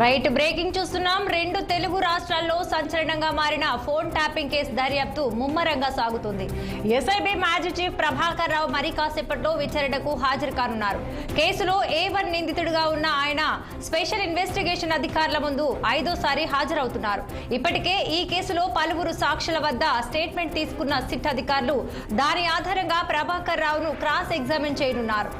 Right breaking చూస్తున్నాం. రెండు తెలుగు రాష్ట్రాల్లో సంచలనంగా మారిన ఫోన్ ట్యాపింగ్ కేసు దర్యాప్తు ముమ్మరంగా సాగుతుంది. ఎస్ఐబి మాజీ చీఫ్ ప్రభాకర్ రావు మరి కాసేపట్లో విచారణకు హాజరు కానున్నారు. కేసులో ఏ వన్ నిందితుడిగా ఉన్న ఆయన స్పెషల్ ఇన్వెస్టిగేషన్ అధికారుల ముందు ఐదోసారి హాజరవుతున్నారు. ఇప్పటికే ఈ కేసులో పలువురు సాక్షుల వద్ద స్టేట్మెంట్ తీసుకున్న సిట్ అధికారులు దాని ఆధారంగా ప్రభాకర్ రావును క్రాస్ ఎగ్జామిన్ చేయనున్నారు.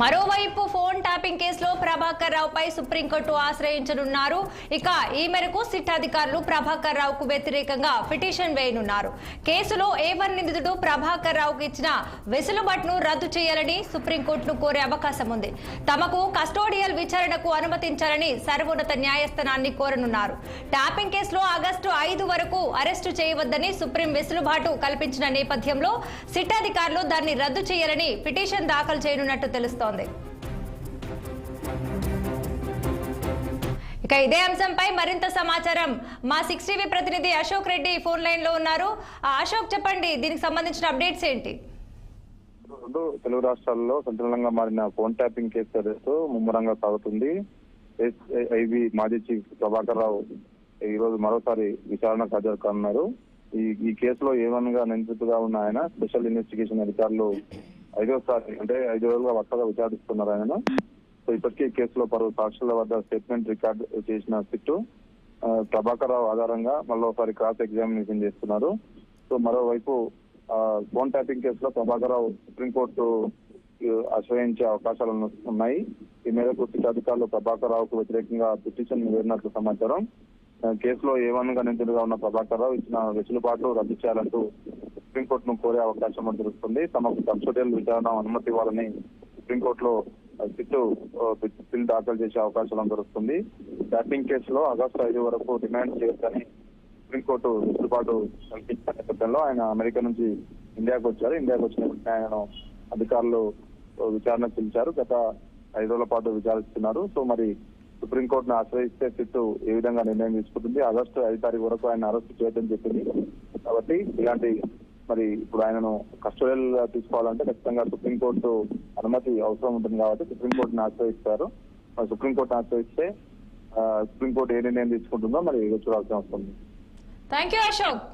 మరోవైపు ఫోన్ ట్యాపింగ్ కేసులో ప్రభాకర్ రావుపై సుప్రీంకోర్టు ఆశ్రయించనున్నారు. ఇక ఈ మేరకు సిట్ అధికారులు ప్రభాకర్ రావుకు వ్యతిరేకంగా పిటిషన్ వేయనున్నారు. కేసులో ఏవర్ నిందితుడు ప్రభాకర్ రావుకు ఇచ్చిన వెసులుబాటును రద్దు చేయాలని సుప్రీంకోర్టును కోరే అవకాశం ఉంది. తమకు కస్టోడియల్ విచారణకు అనుమతించాలని సర్వోన్నత న్యాయస్థానాన్ని కోరనున్నారు. ట్యాపింగ్ కేసులో ఆగస్టు ఐదు వరకు అరెస్టు చేయవద్దని సుప్రీం వెసులుబాటు కల్పించిన నేపథ్యంలో సిట్ అధికారులు దాన్ని రద్దు చేయాలని పిటిషన్ దాఖలు చేయనున్నట్టు తెలుస్తోంది. ఇక ఇదే అంశంపై మరింత సమాచారం. మా సిక్స్ టీవీ ప్రతినిధి అశోక్ రెడ్డి ఫోన్ లైన్లో ఉన్నారు. ఆ, అశోక్ చెప్పండి దీనికి సంబంధించిన అప్డేట్స్ ఏంటి? తెలుగు రాష్ట్రాల్లో సంచలనంగా మారిన ఫోన్ ట్యాపింగ్ కేసు ముమ్మరంగా సాగుతుంది. ఐబీ మాజీ చీఫ్ ప్రభాకర్ రావు ఈ రోజు మరోసారి విచారణకు హాజరు కానున్నారు. ఈ ఈ కేసులో ఏవన్గా నిందితుగా ఉన్న ఆయన స్పెషల్ ఇన్వెస్టిగేషన్ అధికారులు ఐదోసారి అంటే ఐదు రోజులుగా వరుసగా విచారిస్తున్నారు ఆయన. సో ఇప్పటికే కేసులో పలు సాక్షుల వద్ద స్టేట్మెంట్ రికార్డ్ చేసిన సిట్టు ప్రభాకర్ రావు ఆధారంగా మళ్ళీ క్రాస్ ఎగ్జామినేషన్ చేస్తున్నారు. సో మరోవైపు ఫోన్ ట్యాపింగ్ కేసులో ప్రభాకర్ రావు సుప్రీంకోర్టు ఆశ్రయించే అవకాశాలు ఉన్నాయి. ఈ మేరకు సిట్ అధికారులు ప్రభాకర్ రావుకు వ్యతిరేకంగా పిటిషన్ వేరినట్లు సమాచారం. కేసులో ఏవన్గా నిందితుడిగా ఉన్న ప్రభాకర్ రావు ఇచ్చిన వెసులుబాటు రద్దు చేయాలంటూ సుప్రీంకోర్టును కోరే అవకాశం దొరుకుతుంది. తమకు కస్టోడియల్ విచారణ అనుమతి ఇవ్వాలని సుప్రీంకోర్టులో ఆ, సిట్టు బిల్ దాఖలు చేసే అవకాశం దొరుకుతుంది. బ్యాటింగ్ కేసులో ఆగస్టు ఐదు వరకు డిమాండ్ చేయొచ్చని సుప్రీంకోర్టు వెసులుబాటు కల్పించిన నేపథ్యంలో ఆయన అమెరికా నుంచి ఇండియాకు వచ్చారు. ఇండియాకు వచ్చిన వెంటనే ఆయనను అధికారులు విచారణ పిలిచారు. గత ఐదు రోజుల పాటు విచారిస్తున్నారు. సో మరి సుప్రీంకోర్టును ఆశ్రయిస్తే సిట్టు ఏ విధంగా నిర్ణయం తీసుకుంటుంది? ఆగస్టు ఐదు తారీఖు వరకు ఆయన అరెస్ట్ చేయడం చెప్పింది. కాబట్టి ఇలాంటి మరి ఇప్పుడు ఆయనను కస్టడీలో తీసుకోవాలంటే ఖచ్చితంగా సుప్రీంకోర్టు అనుమతి అవసరం ఉంటుంది కాబట్టి సుప్రీంకోర్టును ఆశ్రయిస్తారు. మరి సుప్రీంకోర్టు ఆశ్రయిస్తే సుప్రీంకోర్టు ఏ నిర్ణయం తీసుకుంటుందో మరి చూడాల్సిన అవసరం ఉంది. Thank you Ashok